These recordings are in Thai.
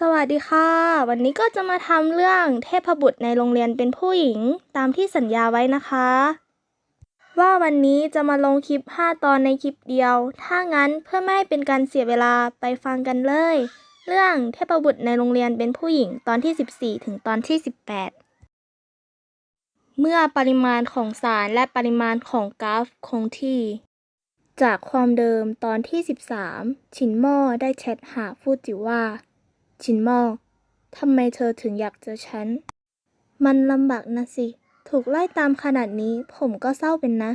สวัสดีค่ะ วันนี้ก็จะมาทำเรื่องเทพบุตรในโรงเรียนเป็นผู้หญิงตามที่สัญญาไว้นะคะ ว่าวันนี้จะมาลงคลิป 5 ตอนในคลิปเดียว ถ้างั้นเพื่อไม่ให้เป็นการเสียเวลาไปฟังกันเลย เรื่องเทพบุตรในโรงเรียนเป็นผู้หญิงตอนที่ 14 ถึงตอนที่ 18 เมื่อปริมาณของสารและปริมาณของกราฟคงที่ จากความเดิมตอนที่ 13 ชินม่อได้แชทหาฟูจิว่า ชินมอทำไมเธอถึงอยากเจอฉัน มันลำบากนะสิ ถูกไล่ตามขนาดนี้ผมก็เศร้าเป็นนะ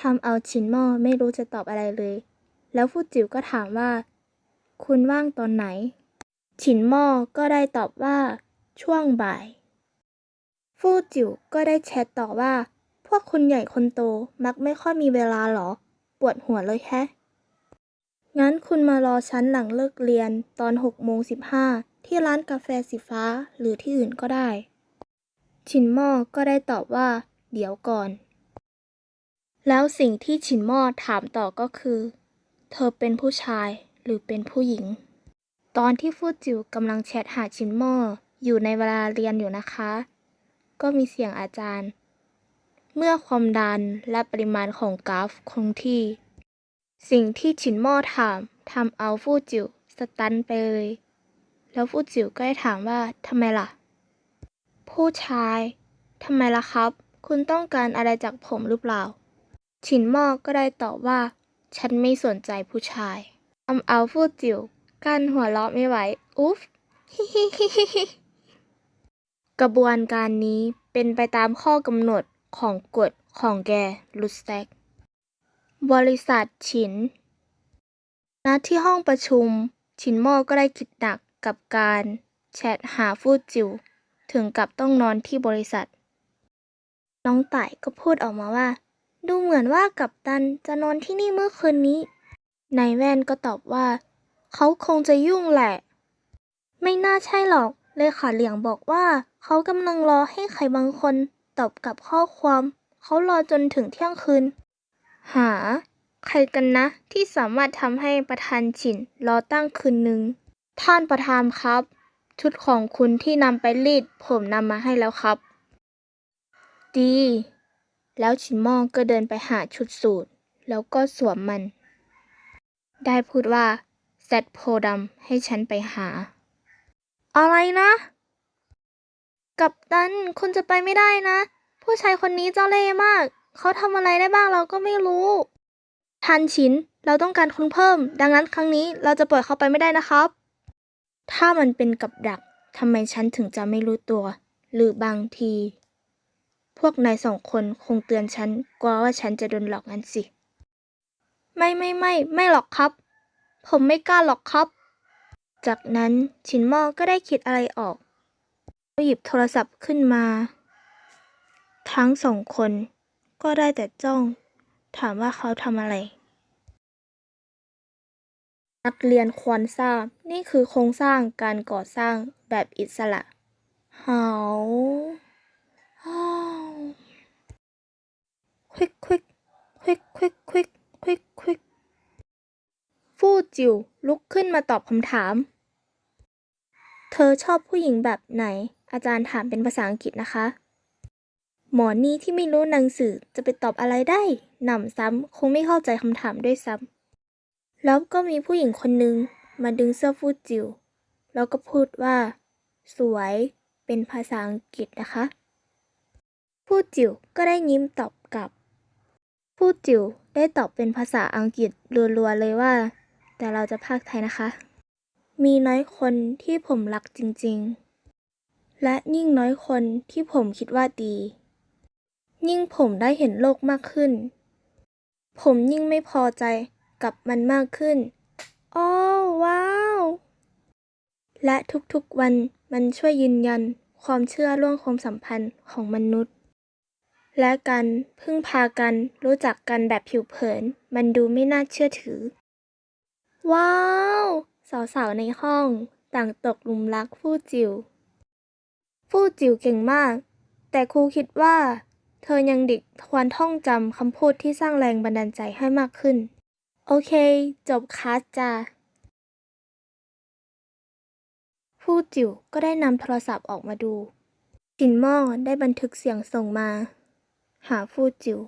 ทำเอาชินมอไม่รู้จะตอบอะไรเลย แล้วฟูจิวก็ถามว่า คุณว่างตอนไหน ชินมอก็ได้ตอบว่า ช่วงบ่าย ฟูจิวก็ได้แชทต่อว่า พวกคนใหญ่คนโตมักไม่ค่อยมีเวลาหรอ ปวดหัวเลยแฮะ งั้นคุณมารอฉันหลังเลิกเรียนตอน6โมง15 ที่ร้านกาแฟสีฟ้าหรือที่อื่นก็ได้ ชินหม่อก็ได้ตอบว่า เดี๋ยวก่อน แล้วสิ่งที่ชินหม่อถามต่อก็คือ เธอเป็นผู้ชายหรือเป็นผู้หญิง ตอนที่ฟูจิวกำลังแชทหาชินหม่ออยู่ในเวลาเรียนอยู่นะคะ ก็มีเสียงอาจารย์ เมื่อความดันและปริมาณของกราฟคงที่ สิ่งที่ฉินหม่อถามทำเอาฟู่จิวสตันไปเลย แล้วฟู่จิวก็ได้ถามว่าทำไมล่ะ ผู้ชายทำไมล่ะครับ คุณต้องการอะไรจากผมหรือเปล่า ฉินหมอก็ได้ตอบว่า ฉันไม่สนใจผู้ชายทำเอาฟู่จิวกั้นหัวเราะไม่ไหว อุ๊ฟกระบวนการนี้เป็นไปตามข้อกำหนดของกฎของแกลูสแต็ก บริษัทฉิน ณ ที่ห้องประชุม ฉินหม่อก็ได้คิดหนักกับการแชทหาฟูจิว ถึงกับต้องนอนที่บริษัท น้องต่ายก็พูดออกมาว่า ดูเหมือนว่ากัปตันจะนอนที่นี่เมื่อคืนนี้ นายแว่นก็ตอบว่า เขาคงจะยุ่งแหละ ไม่น่าใช่หรอก เลขาเหลียงบอกว่า เขากำลังรอให้ใครบางคนตอบกลับข้อความ เขารอจนถึงเที่ยงคืน หา ใครกันนะ ที่สามารถทำให้ประธานฉินรอตั้งคืนหนึ่ง ท่านประธานครับ ชุดของคุณที่นำไปรีด ผมนำมาให้แล้วครับ ดี แล้วฉินม่อก็เดินไปหาชุดสูทแล้วก็สวมมัน ได้พูดว่าแซดโพดำให้ฉันไปหา อะไรนะกับตันคุณจะไปไม่ได้นะ ผู้ชายคนนี้เจ้าเล่ห์มาก เขาทำอะไรได้บ้างเราก็ไม่รู้ ทันชิน เราต้องการคนเพิ่ม ดังนั้นครั้งนี้เราจะปล่อยเขาไปไม่ได้นะครับ ถ้ามันเป็นกับดักทำไมฉันถึงจะไม่รู้ตัว หรือบางที พวกนายสองคนคงเตือนฉันกลัวว่าฉันจะโดนหลอกงั้นสิ ไม่ไม่ไม่ ไม่หรอกครับ ผมไม่กล้าหรอกครับ จากนั้นชินหม่อก็ได้คิดอะไรออกหยิบโทรศัพท์ขึ้นมา ทั้งสองคน ก็ได้แต่จ้อง ถามว่าเขาทำอะไร นักเรียนควรทราบ นี่คือโครงสร้างการก่อสร้างแบบอิสระเฮาฮ้าควิกควิกควิกควิกควิกควิกควิกฟู่จิวลุกขึ้นมาตอบคำถาม เธอชอบผู้หญิงแบบไหน อาจารย์ถามเป็นภาษาอังกฤษนะคะ หมอนี่ที่ไม่รู้หนังสือจะไปตอบอะไรได้ หนำซ้ำคงไม่เข้าใจคำถามด้วยซ้ำ แล้วก็มีผู้หญิงคนหนึ่งมาดึงเสื้อฟูจิว แล้วก็พูดว่า สวยเป็นภาษาอังกฤษนะคะฟูจิวก็ได้ยิ้มตอบกลับฟูจิวได้ตอบเป็นภาษาอังกฤษรัวๆเลยว่า แต่เราจะพากไทยนะคะ มีน้อยคนที่ผมรักจริงๆ และยิ่งน้อยคนที่ผมคิดว่าดี ยิ่งผมได้เห็นโลกมากขึ้น ผมยิ่งไม่พอใจกับมันมากขึ้น โอ้ว้าว และทุกๆวันมันช่วยยืนยันความเชื่อร่วมความสัมพันธ์ของมนุษย์ และการพึ่งพากันรู้จักกันแบบผิวเผิน มันดูไม่น่าเชื่อถือ ว้าว สาวๆในห้องต่างตกหลุมรักฟู่จิวฟู่จิวเก่งมาก แต่ครูคิดว่า เธอยังเด็กควรท่องจำคำพูดที่สร้างแรงบันดาลใจให้มากขึ้น โอเค จบคลาสจ้าฟู่จิ๋วก็ได้นำโทรศัพท์ออกมาดูฉินหม้อได้บันทึกเสียงส่งมา หาฟู่จิ๋ว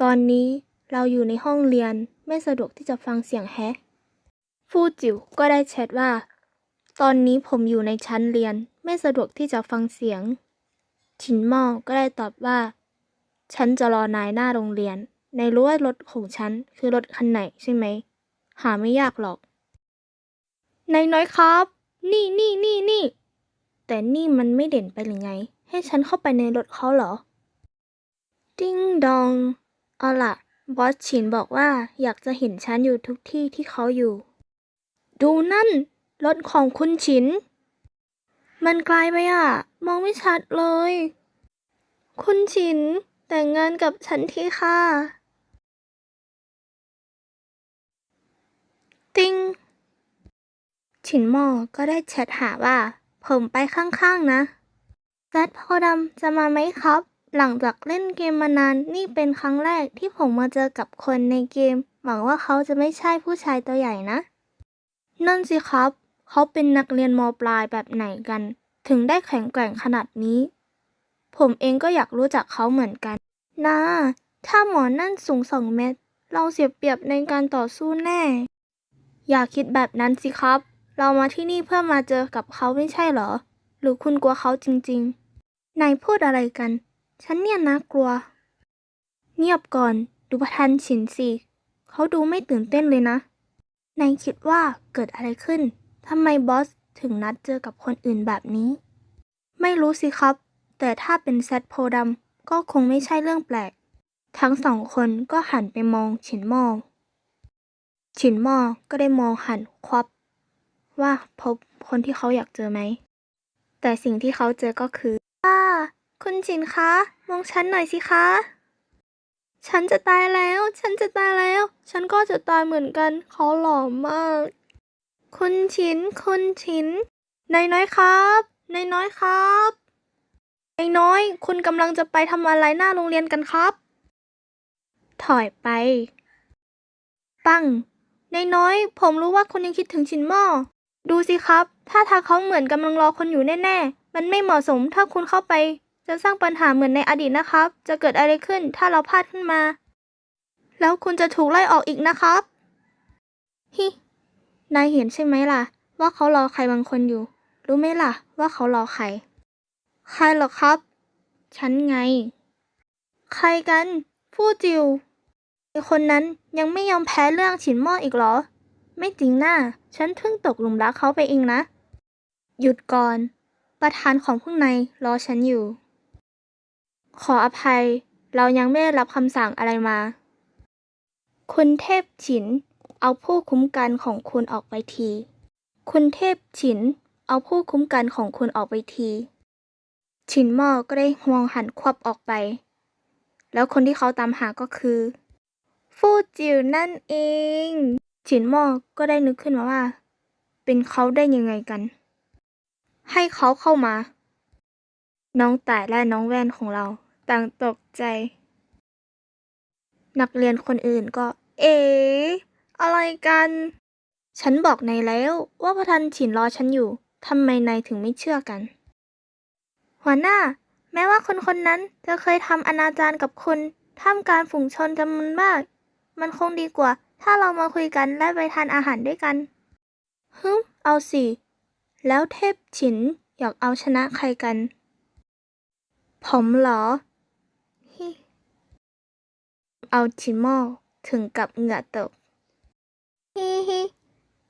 ตอนนี้เราอยู่ในห้องเรียนไม่สะดวกที่จะฟังเสียงแฮะฟู่จิ๋วก็ได้แชทว่า ตอนนี้ผมอยู่ในชั้นเรียนไม่สะดวกที่จะฟังเสียง ฉินม้อก็ได้ตอบว่า ฉันจะรอนายหน้าโรงเรียนในรู้ว่ารถของฉันคือรถคันไหนใช่ไหม หาไม่ยากหรอก นายน้อยครับ นี่นี่นี่นี่ แต่นี่มันไม่เด่นไปหรือไง ให้ฉันเข้าไปในรถเขาเหรอติ้งดอง เอาล่ะ บอสฉินบอกว่าอยากจะเห็นฉันอยู่ทุกที่ที่เขาอยู่ ดูนั่น รถของคุณฉิน มันไกลไปอะ มองไม่ชัดเลย คุณฉิน แต่งงานกับฉันทีค่ะ ติ้งฉินหมอก็ได้แชทหาว่า ผมไปข้างๆนะแซดพอดำจะมาไหมครับ หลังจากเล่นเกมมานานนี่เป็นครั้งแรกที่ผมมาเจอกับคนในเกม หวังว่าเขาจะไม่ใช่ผู้ชายตัวใหญ่นะ นั่นสิครับ เขาเป็นนักเรียนมปลายแบบไหนกัน ถึงได้แข็งแกร่งขนาดนี้ ผมเองก็อยากรู้จักเขาเหมือนกันนะถ้าหมอนั่นสูงสองเมตร เราเสียเปรียบในการต่อสู้แน่ อย่าคิดแบบนั้นสิครับ เรามาที่นี่เพื่อมาเจอกับเขาไม่ใช่เหรอ หรือคุณกลัวเขาจริงๆ นายพูดอะไรกัน ฉันเนี่ยนะกลัว เงียบก่อน ดูประธานฉินสิ เขาดูไม่ตื่นเต้นเลยนะ นายคิดว่าเกิดอะไรขึ้น ทำไมบอสถึงนัดเจอกับคนอื่นแบบนี้ ไม่รู้สิครับ แต่ถ้าเป็นแซดโพดำก็คงไม่ใช่เรื่องแปลก ทั้งสองคนก็หันไปมองฉินมอฉินมอก็ได้มองหันควับ ว่าพบคนที่เขาอยากเจอไหม แต่สิ่งที่เขาเจอก็คืออ่าคุณฉินคะ มองฉันหน่อยสิคะ ฉันจะตายแล้ว ฉันจะตายแล้ว ฉันก็จะตายเหมือนกัน เขาหล่อมาก คุณฉิน คุณฉินนายน้อยครับนายน้อยครับนายน้อย คุณกำลังจะไปทำอะไรหน้าโรงเรียนกันครับ ถอยไป ปังนายน้อย ผมรู้ว่าคุณยังคิดถึงฉินหม้อ ดูสิครับ ถ้าทางเขาเหมือนกำลังรอคนอยู่แน่ๆ มันไม่เหมาะสมถ้าคุณเข้าไป จะสร้างปัญหาเหมือนในอดีตนะครับ จะเกิดอะไรขึ้นถ้าเราพลาดขึ้นมา แล้วคุณจะถูกไล่ออกอีกนะครับฮิ นายเห็นใช่ไหมล่ะ ว่าเขารอใครบางคนอยู่ รู้ไหมล่ะ ว่าเขารอใคร ใครหรอครับ ฉันไง ใครกันฟู่จิวไอคนนั้นยังไม่ยอมแพ้เรื่องฉินหม้ออีกเหรอ ไม่จริงน่าฉันเพิ่งตกหลุมรักเขาไปเองนะ หยุดก่อน ประธานของพวกนายรอฉันอยู่ ขออภัย เรายังไม่ได้รับคำสั่งอะไรมา คุณเทพฉิน เอาผู้คุ้มกันของคุณออกไปที คุณเทพฉิน เอาผู้คุ้มกันของคุณออกไปที ฉินหม้อก็ได้มองหันควับออกไป แล้วคนที่เขาตามหาก็คือ ฟู่จิวนั่นเอง ฉินหม้อก็ได้นึกขึ้นมาว่า เป็นเขาได้ยังไงกัน ให้เขาเข้ามา น้องแต่และน้องแว่นของเรา ต่างตกใจ นักเรียนคนอื่นก็ เอ๋ อะไรกัน ฉันบอกนายแล้วว่าประธานฉินรอฉันอยู่ ทำไมนายถึงไม่เชื่อกัน หัวหน้า แม้ว่าคนคนนั้นจะเคยทำอนาจารกับคุณท่ามกลารฝูงชนจำนวนมาก มันคงดีกว่า ถ้าเรามาคุยกันและไปทานอาหารด้วยกันฮึมเอาสิ แล้วเทพฉินอยากเอาชนะใครกัน ผมเหรอฮิเอาฉินหม้อถึงกับเหงื่อตก ฮิฮิ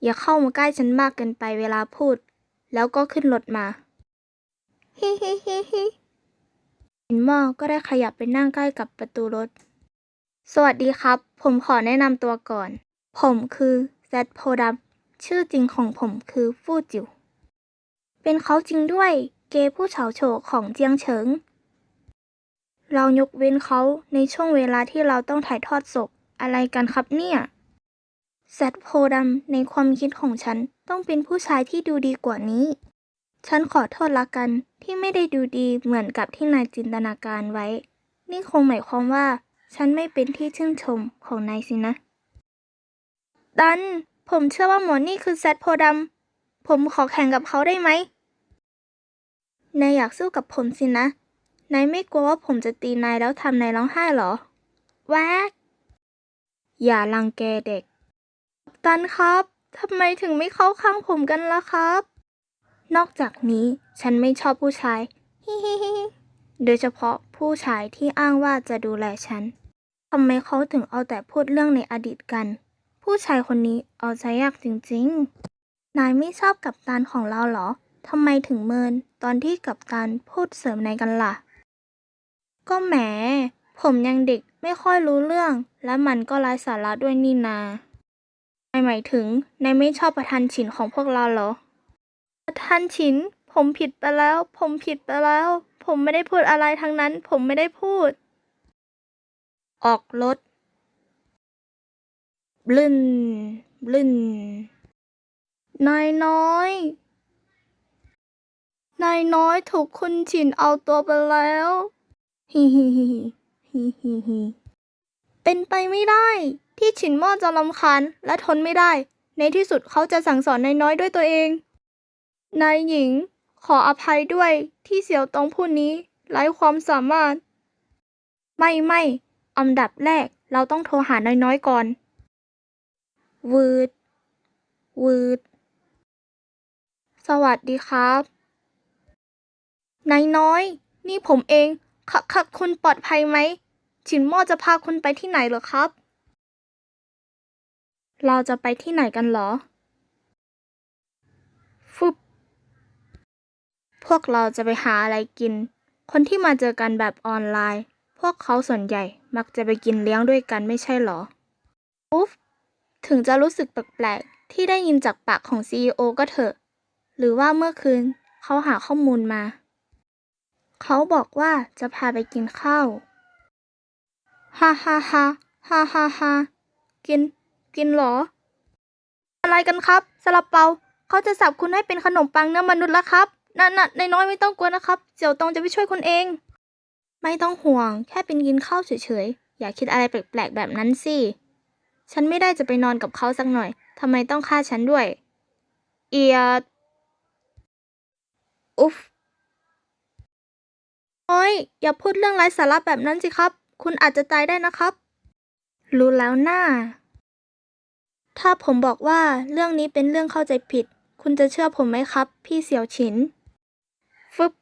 อย่าเข้ามาใกล้ฉันมากเกินไปเวลาพูด แล้วก็ขึ้นรถมา ฮิฮิฮิฮิฉินหม้อก็ได้ขยับไปนั่งใกล้กับประตูรถ สวัสดีครับ ผมขอแนะนำตัวก่อน ผมคือแซดโพดัมชื่อจริงของผมคือฟู่จิว เป็นเขาจริงด้วย เกย์ผู้เฉาโฉของเจียงเฉิง เรายกเว้นเขาในช่วงเวลาที่เราต้องถ่ายทอดศพอะไรกันครับเนี่ย แซดโพดัมในความคิดของฉันต้องเป็นผู้ชายที่ดูดีกว่านี้ ฉันขอโทษละกันที่ไม่ได้ดูดีเหมือนกับที่นายจินตนาการไว้ นี่คงหมายความว่า ฉันไม่เป็นที่ชื่นชมของนายสินะ ดัน ผมเชื่อว่าหมอนี่คือแซดโพดัมผมขอแข่งกับเขาได้ไหมนายอยากสู้กับผมสินะ นายไม่กลัวว่าผมจะตีนายแล้วทำนายร้องไห้เหรอ แวกอย่ารังแกเด็ก ตันครับทำไมถึงไม่เข้าข้างผมกันล่ะครับ นอกจากนี้ฉันไม่ชอบผู้ชายฮิฮิฮิฮิโดยเฉพาะผู้ชายที่อ้างว่าจะดูแลฉันทำไมเขาถึงเอาแต่พูดเรื่องในอดีตกัน ผู้ชายคนนี้เอาใจยากจริงๆ นายไม่ชอบกัปตันของเราเหรอทำไมถึงเมินตอนที่กัปตันพูดเสริมนายกันล่ะ ก็แหม ผมยังเด็กไม่ค่อยรู้เรื่อง และมันก็ไร้สาระด้วยนี่นา นายหมายถึงนายไม่ชอบประธานฉินของพวกเราเหรอ ประธานฉิน ผมผิดไปแล้ว ผมผิดไปแล้ว ผมไม่ได้พูดอะไรทั้งนั้น ผมไม่ได้พูด ออกรถบลึนบลึนนายน้อย นายน้อยถูกคุณฉินเอาตัวไปแล้วฮิฮิฮิฮิฮิฮิฮิเป็นไปไม่ได้ ที่ฉินม่อจะรำคาญและทนไม่ได้ ในที่สุดเขาจะสั่งสอนนายน้อยด้วยตัวเอง นายหญิง ขออภัยด้วยที่เสี่ยวตองผู้นี้ไร้ความสามารถ ไม่ไม่อันดับแรกเราต้องโทรหานายน้อยก่อน วืด วืด สวัสดีครับนายน้อย นี่ผมเองค่ะค่ะคุณปลอดภัยไหมฉินม่อจะพาคุณไปที่ไหนเหรอครับ เราจะไปที่ไหนกันเหรอฟึบพวกเราจะไปหาอะไรกิน คนที่มาเจอกันแบบออนไลน์ พวกเขาส่วนใหญ่มักจะไปกินเลี้ยงด้วยกันไม่ใช่เหรอ อุ๊ฟถึงจะรู้สึกแปลกๆ ที่ได้ยินจากปากของ CEO ก็เถอะ หรือว่าเมื่อคืนเขาหาข้อมูลมา เขาบอกว่าจะพาไปกินข้าว ฮ่าฮ่าฮ่าฮ่าฮ่าฮ่ากิน กินเหรอ อะไรกันครับซาลาเปาเขาจะสับคุณให้เป็นขนมปังเนื้อมนุษย์แล้วครับน่ะน่ะนน้อยไม่ต้องกลัวนะครับเสี่ยวตองจะไปช่วยคุณเอง ไม่ต้องห่วง แค่เป็นกินข้าวเฉยๆ อย่าคิดอะไรแปลกๆแบบนั้นสิ ฉันไม่ได้จะไปนอนกับเขาสักหน่อยทำไมต้องฆ่าฉันด้วย เอียดอุ๊ฟโอ้ยอย่าพูดเรื่องไร้สาระแบบนั้นสิครับ คุณอาจจะตายได้นะครับ รู้แล้วหน่า ถ้าผมบอกว่าเรื่องนี้เป็นเรื่องเข้าใจผิด คุณจะเชื่อผมไหมครับ พี่เสี่ยวฉิน ฟึบ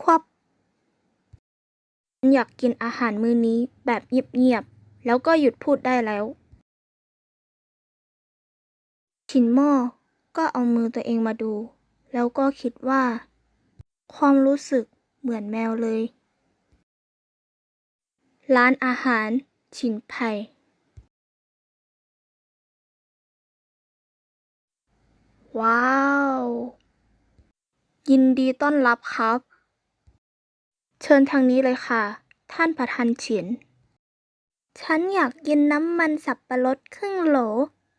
ควับฉันอยากกินอาหารมื้อนี้แบบเงียบๆ แล้วก็หยุดพูดได้แล้วชินหม้อก็เอามือตัวเองมาดู แล้วก็คิดว่า ความรู้สึกเหมือนแมวเลย ร้านอาหารชินไพ ว้าว ยินดีต้อนรับครับ เชิญทางนี้เลยค่ะ ท่านประธานฉียนฉันอยากกินน้ำมันสับปะรดครึ่งโหล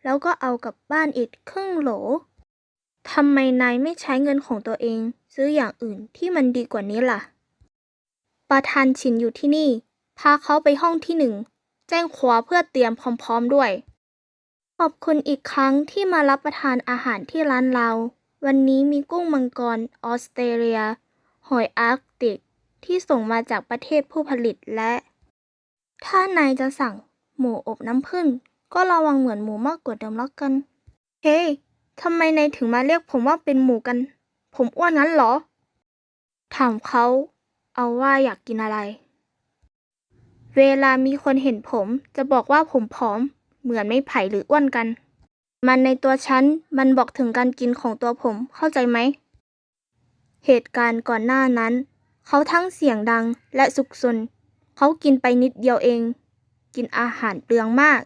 แล้วก็เอากลับบ้านอีกครึ่งโหลทำไมนายไม่ใช้เงินของตัวเอง ซื้ออย่างอื่นที่มันดีกว่านี้ล่ะ ประธานฉินอยู่ที่นี่ พาเขาไปห้องที่หนึ่ง แจ้งขวาเพื่อเตรียมพร้อมๆด้วย ขอบคุณอีกครั้งที่มารับประทานอาหารที่ร้านเรา วันนี้มีกุ้งมังกรออสเตรเลีย หอยอาร์กติก ที่ส่งมาจากประเทศผู้ผลิตและ ถ้านายจะสั่งหมูอบน้ำผึ้งก็ระวังเหมือนหมูมากกว่าเดิมแล้วกัน เฮ้ยทำไมนายถึงมาเรียกผมว่าเป็นหมูกัน ผมอ้วนงั้นเหรอ ถามเขาเอาว่าอยากกินอะไร เวลามีคนเห็นผมจะบอกว่าผมผอม เหมือนไม่ไผ่หรืออ้วนกัน มันในตัวฉัน มันบอกถึงการกินของตัวผม เข้าใจไหม เหตุการณ์ก่อนหน้านั้น เขาทั้งเสียงดังและสุกสนเขากินไปนิดเดียวเอง กินอาหารเปลืองมาก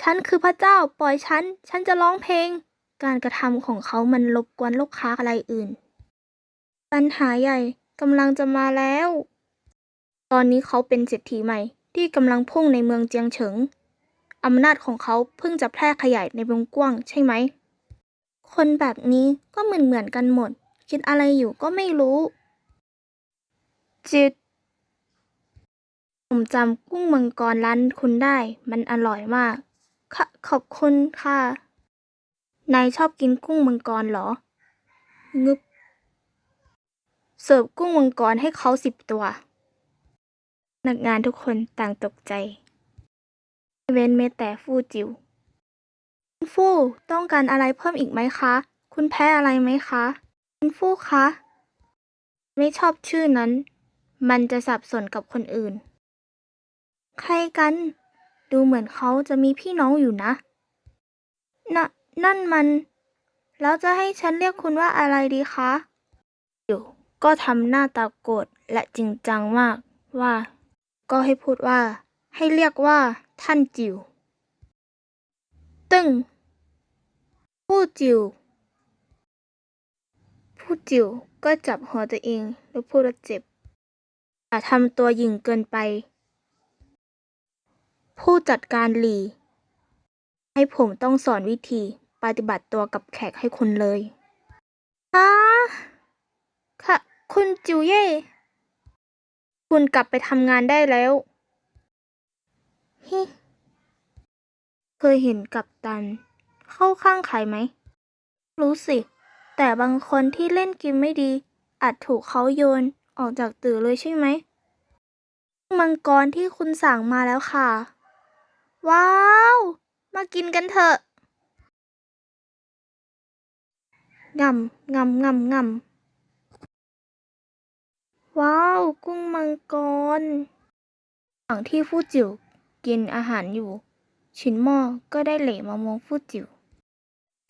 ฉันคือพระเจ้าปล่อยฉัน ฉันจะร้องเพลง การกระทำของเขามันรบกวนลูกค้าอะไรอื่น ปัญหาใหญ่กำลังจะมาแล้ว ตอนนี้เขาเป็นเศรษฐีใหม่ที่กำลังพุ่งในเมืองเจียงเฉิง อำนาจของเขาเพิ่งจะแพร่ขยายในวงกว้างใช่ไหม คนแบบนี้ก็เหมือนเหมือนๆกันหมด คิดอะไรอยู่ก็ไม่รู้ จิต ผมจำกุ้งมังกรร้านคุณได้ มันอร่อยมากขะขอบคุณค่ะ นายชอบกินกุ้งมังกรเหรอ งึบ เสิร์ฟกุ้งมังกรให้เขาสิบตัวนักงานทุกคนต่างตกใจ เว้นแม้แต่ฟูจิวคุณฟู่ต้องการอะไรเพิ่มอีกไหมคะ คุณแพ้อะไรไหมคะ คุณฟู่คะ ไม่ชอบชื่อนั้น มันจะสับสนกับคนอื่น ใครกัน ดูเหมือนเขาจะมีพี่น้องอยู่นะน่ะนั่นมัน แล้วจะให้ฉันเรียกคุณว่าอะไรดีคะ อยู่ก็ทำหน้าตาโกรธและจริงจังมากว่า ก็ให้พูดว่า ให้เรียกว่า ท่านจิว ตึงผู้จิว ผู้จิวก็จับหัวตัวเองแล้วพูดว่าเจ็บอย่าทำตัวหยิ่งเกินไป ผู้จัดการหลี ให้ผมต้องสอนวิธีปฏิบัติตัวกับแขกให้คุณเลยฮะค่ะ คุณจิวเย่ คุณกลับไปทำงานได้แล้ว ฮิเคยเห็นกับตัน เข้าข้างใครไหม รู้สิ แต่บางคนที่เล่นเกมไม่ดี อาจถูกเขาโยนออกจากตื่อเลยใช่ไหม มังกรที่คุณสั่งมาแล้วค่ะ ว้าว มากินกันเถอะงำงำงำงำว้าว กุ้งมังกรระหว่างที่ฟูจิ๋ว กินอาหารอยู่ ชินหม้อก็ได้เหล่มามองฟูจิ๋ว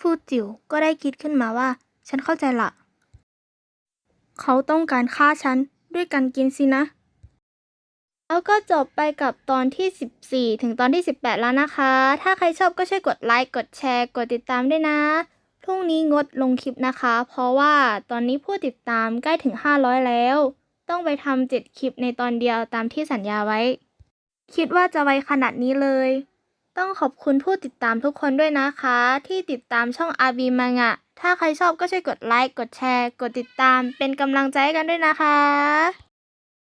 ฟูจิ๋วก็ได้คิดขึ้นมาว่า ฉันเข้าใจละ เขาต้องการฆ่าฉันด้วยการกินสินะ แล้วก็จบไปกับตอนที่ 14 ถึงตอนที่ 18 แล้วนะคะ ถ้าใครชอบก็ช่วยกดไลค์ กดแชร์ กดติดตามด้วยนะ พรุ่งนี้งดลงคลิปนะคะ เพราะว่าตอนนี้ผู้ติดตามใกล้ถึง 500 แล้ว ต้องไปทำ7คลิปในตอนเดียวตามที่สัญญาไว้ คิดว่าจะไวขนาดนี้เลย ต้องขอบคุณผู้ติดตามทุกคนด้วยนะคะ ที่ติดตามช่อง RB มังะถ้าใครชอบก็ช่วยกดไลค์ กดแชร์ กดติดตาม เป็นกำลังใจกันด้วยนะคะ